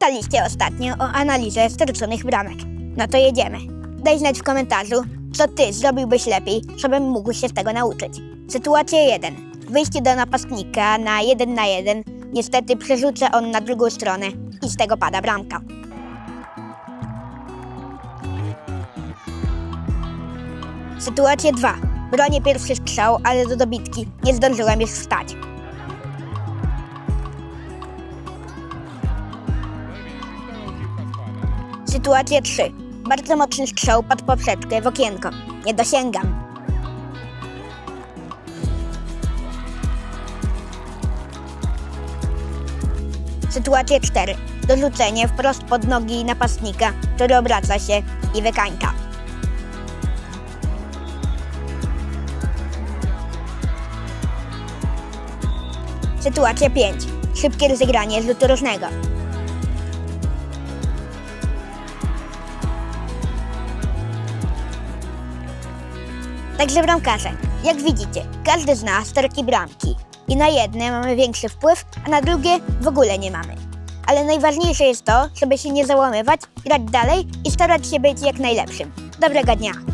Pytaliście ostatnio o analizę straconych bramek. No to jedziemy. Daj znać w komentarzu, co ty zrobiłbyś lepiej, żebym mógł się z tego nauczyć. Sytuacja 1. Wyjście do napastnika na 1 na 1. Niestety przerzuca on na drugą stronę i z tego pada bramka. Sytuacja 2. Bronię pierwszy strzał, ale do dobitki nie zdążyłem już wstać. Sytuacja 3. Bardzo mocny strzał pod poprzeczkę w okienko. Nie dosięgam. Sytuacja 4. Dorzucenie wprost pod nogi napastnika, który obraca się i wykańka. Sytuacja 5. Szybkie rozegranie z rzutu rożnego. Także bramkarze, jak widzicie, każdy z nas bramki. I na jedne mamy większy wpływ, a na drugie w ogóle nie mamy. Ale najważniejsze jest to, żeby się nie załamywać, grać dalej i starać się być jak najlepszym. Dobrego dnia!